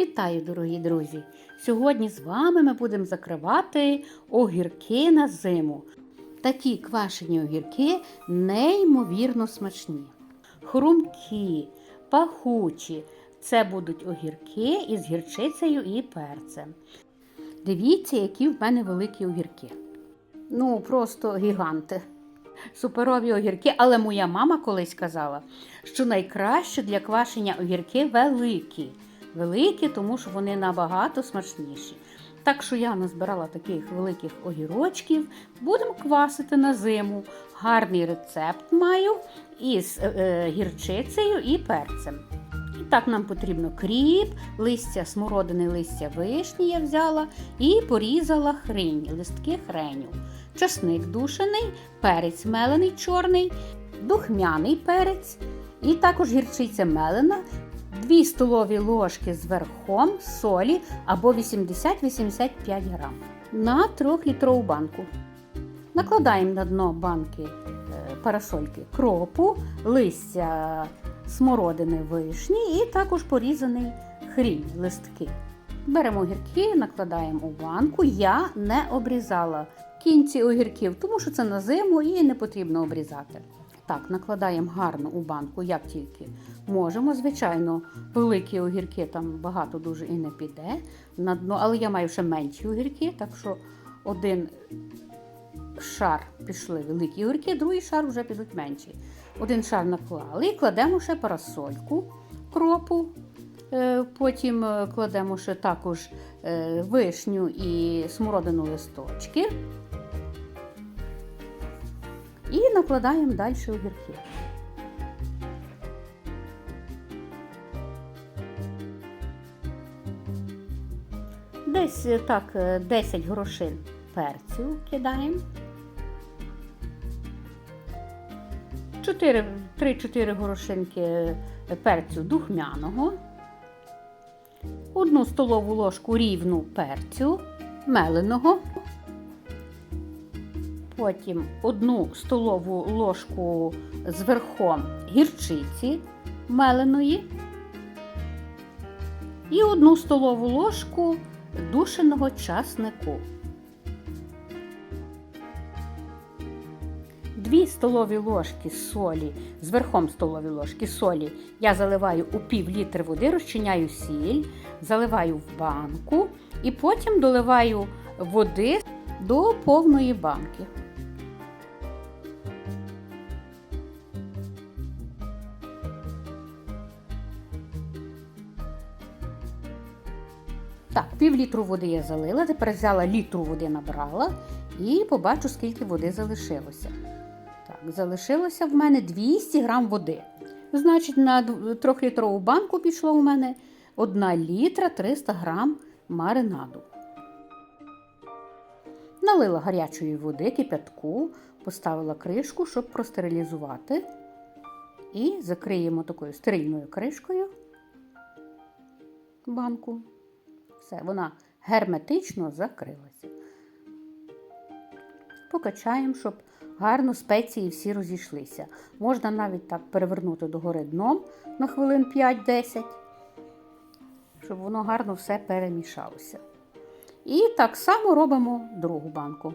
Вітаю, дорогі друзі! Сьогодні з вами ми будемо закривати огірки на зиму. Такі квашені огірки неймовірно смачні. Хрумкі, пахучі. Це будуть огірки із гірчицею і перцем. Дивіться, які в мене великі огірки. Ну, просто гіганти. Суперові огірки, але моя мама колись казала, що найкраще для квашення огірки великі. Великі, тому що вони набагато смачніші. Так що я назбирала таких великих огірочків, будемо квасити на зиму. Гарний рецепт маю із е, гірчицею і перцем. І так нам потрібно кріп, листя смородини, листя вишні я взяла і порізала хрінь, листки хреню, часник душений, перець мелений чорний, духмяний перець, і також гірчиця мелена, 2 столові ложки з верхом солі або 80-85 грам на 3-літрову банку. Накладаємо на дно банки е, парасольки кропу, листя смородини вишні і також порізаний хрінь, листки. Беремо огірки, накладаємо у банку. Я не обрізала кінці огірків, тому що це на зиму і не потрібно обрізати. Так, накладаємо гарно у банку, як тільки можемо. Звичайно, великі огірки там багато дуже і не піде на дно, але я маю ще менші огірки, так що один шар пішли великі огірки, другий шар вже підуть менші. Один шар наклали і кладемо ще парасольку кропу. Е, Потім е, кладемо ще також е, вишню і смородину листочки. І накладаємо далі огірки. Десь е, так е, 10 грошин перцю кидаємо. 3-4 горошинки е, перцю духмяного, одну столову ложку рівну перцю меленого, потім одну столову ложку з верхом гірчиці меленої і одну столову ложку душеного часнику. 2 столові ложки солі, з верхом столові ложки солі я заливаю у пів літри води, розчиняю сіль, заливаю в банку і потім доливаю води до повної банки. Так, пів літру води я залила, тепер взяла літру води набрала і побачу, скільки води залишилося. Так, залишилося в мене 200 грам води. Значить, на 3-літрову банку пішло у мене 1 літра 300 грам маринаду. Налила гарячої води, кипятку, поставила кришку, щоб простерилізувати. І закриємо такою стерильною кришкою банку. Все, вона герметично закрилася. Покачаємо, щоб гарно спеції всі розійшлися. Можна навіть так перевернути догори дном на хвилин 5-10, щоб воно гарно все перемішалося. І так само робимо другу банку.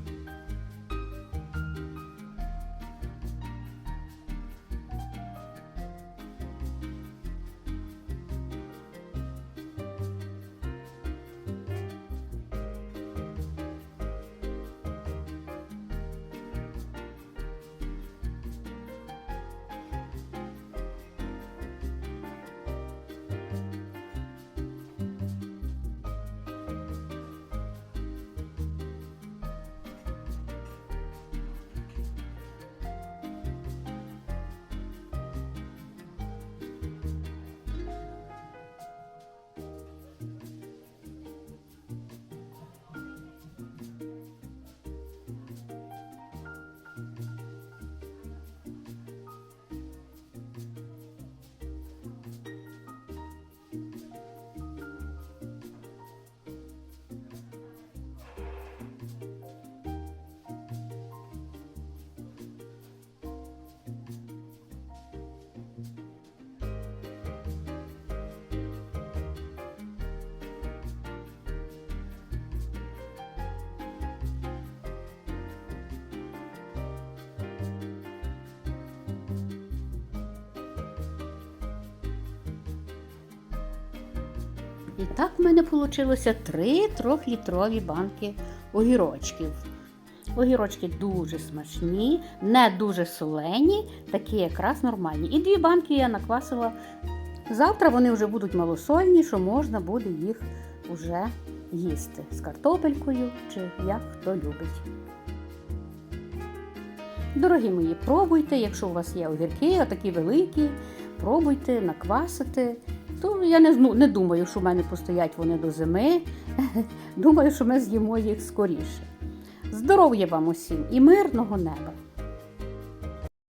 І так в мене вийшло три трьохлітрові банки огірочків. Огірочки дуже смачні, не дуже солені, такі якраз нормальні. І дві банки я наквасила. Завтра вони вже будуть малосольні, що можна буде їх вже їсти з картопелькою чи як хто любить. Дорогі мої, пробуйте, якщо у вас є огірки, отакі великі, пробуйте, наквасити. То я не, ну, не думаю, що в мене постоять вони до зими. Думаю, що ми з'їмо їх скоріше. Здоров'я вам усім і мирного неба!